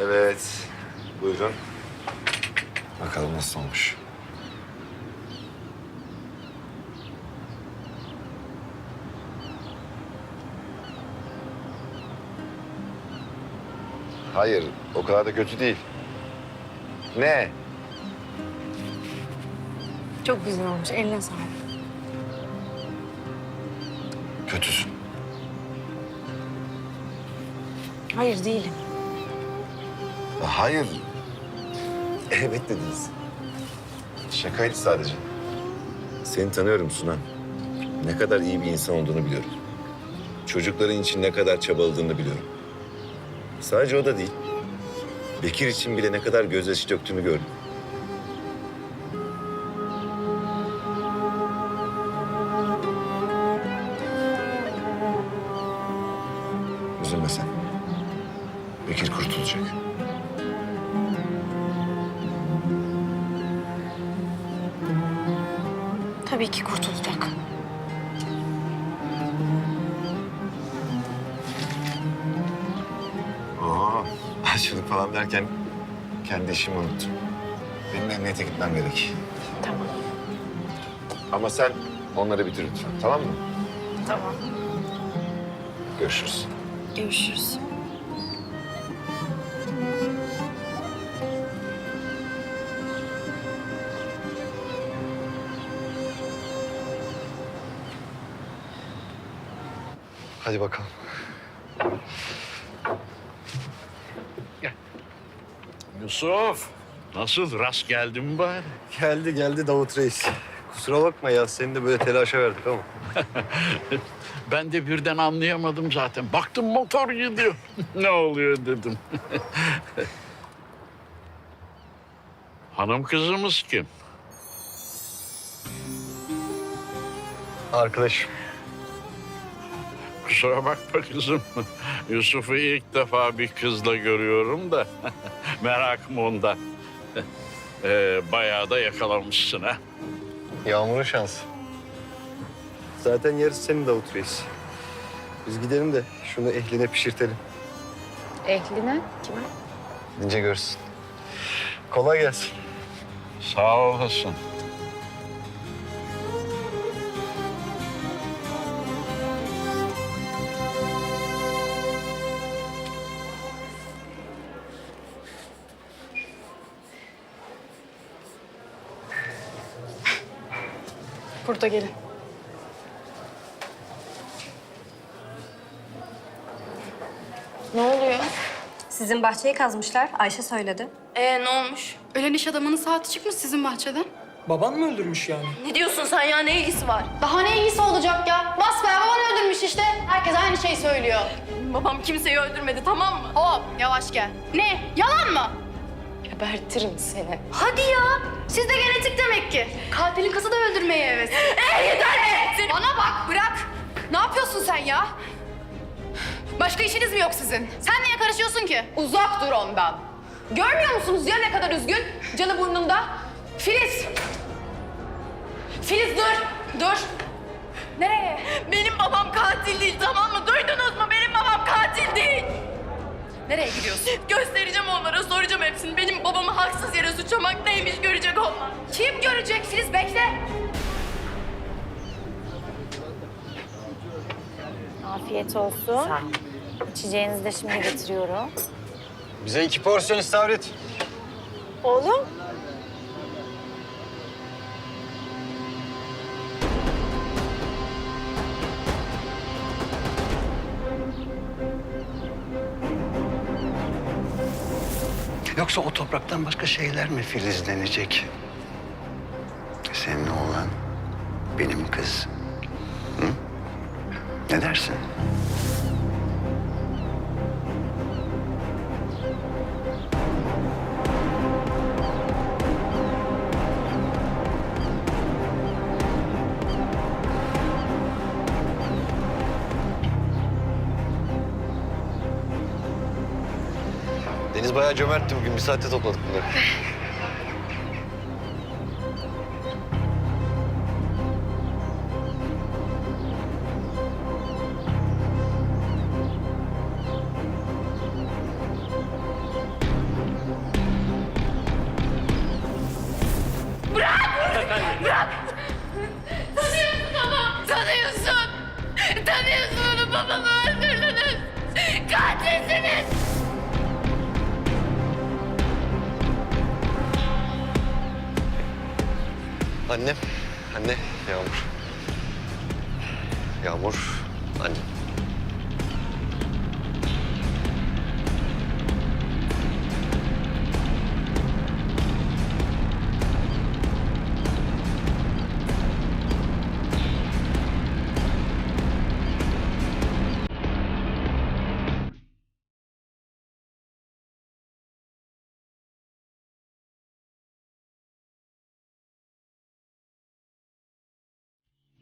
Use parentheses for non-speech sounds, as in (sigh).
Evet. Buyurun. Bakalım nasıl olmuş. Hayır, o kadar da kötü değil. Ne? Çok güzel olmuş. Eline sağlık. Kötüsün. Hayır değilim. Hayır. Evet dediniz. Şakaydı sadece. Seni tanıyorum Sunan. Ne kadar iyi bir insan olduğunu biliyorum. Çocukların için ne kadar çabaladığını biliyorum. Sadece o da değil. Bekir için bile ne kadar gözyaşı döktüğünü gördüm. Üzülme sen. Bekir kurtulacak. Tabii ki kurtulacak. Oo, açılık falan derken kendi işimi unuttum. Benim emniyete gitmem gerek. Tamam. Ama sen onları bitir lütfen, tamam mı? Tamam. Görüşürüz. Görüşürüz. Hadi bakalım. Yusuf, nasıl rast geldin mi bari? Geldi geldi Davut Reis. Kusura bakma ya seni de böyle telaşa verdik ama. (laughs) Ben de birden anlayamadım zaten. Baktım motor gidiyor. (laughs) ne oluyor dedim. (laughs) Hanım kızımız kim? Arkadaşım. Kusura bakma kızım. Yusuf'u ilk defa bir kızla görüyorum da. (laughs) Merakım onda. Ee, bayağı da yakalamışsın ha. Yağmur'un şansı. Zaten yarısı senin Davut Reis. Biz gidelim de şunu ehline pişirtelim. Ehline? Kime? Gidince görsün. Kolay gelsin. Sağ olasın. Burada gelin. Ne oluyor? Sizin bahçeyi kazmışlar. Ayşe söyledi. Ee ne olmuş? Ölen iş adamının saati çıkmış sizin bahçeden. Baban mı öldürmüş yani? Ne diyorsun sen ya? Ne ilgisi var? Daha ne iyisi olacak ya? Basbayağı baban öldürmüş işte. Herkes aynı şeyi söylüyor. Babam kimseyi öldürmedi tamam mı? Hop yavaş gel. Ne? Yalan mı? Gebertirim seni. Hadi ya. Sizde genetik demek ki. Katilin kızı da öldürmeye heves. (laughs) Ee yeter be! Seni... Bana bak bırak. Ne yapıyorsun sen ya? Başka işiniz mi yok sizin? Sen niye karışıyorsun ki? Uzak dur ondan. Görmüyor musunuz ya ne kadar üzgün? Canı burnunda. Filiz! Filiz dur! Dur! Nereye? Benim babam katil değil tamam mı? Duydunuz mu? Benim babam katil değil. Nereye gidiyorsun? Göstereceğim onlara, soracağım hepsini. Benim babamı haksız yere suçlamak neymiş görecek onlar. Kim görecek Filiz? Bekle. Afiyet olsun. İçeceğinizi de şimdi getiriyorum. Bize iki porsiyon istavrit. Oğlum. Yoksa o topraktan başka şeyler mi filizlenecek? Senin oğlan benim kız. Hı? Ne dersin? Deniz bayağı cömertti bugün. Bir saatte topladık bunları. Bırak! Tanıyorsun ama! Tanıyorsun! Tanıyorsun onu babamı öldürdünüz! Katilsiniz! Annem, anne, Yağmur. Yağmur, anne.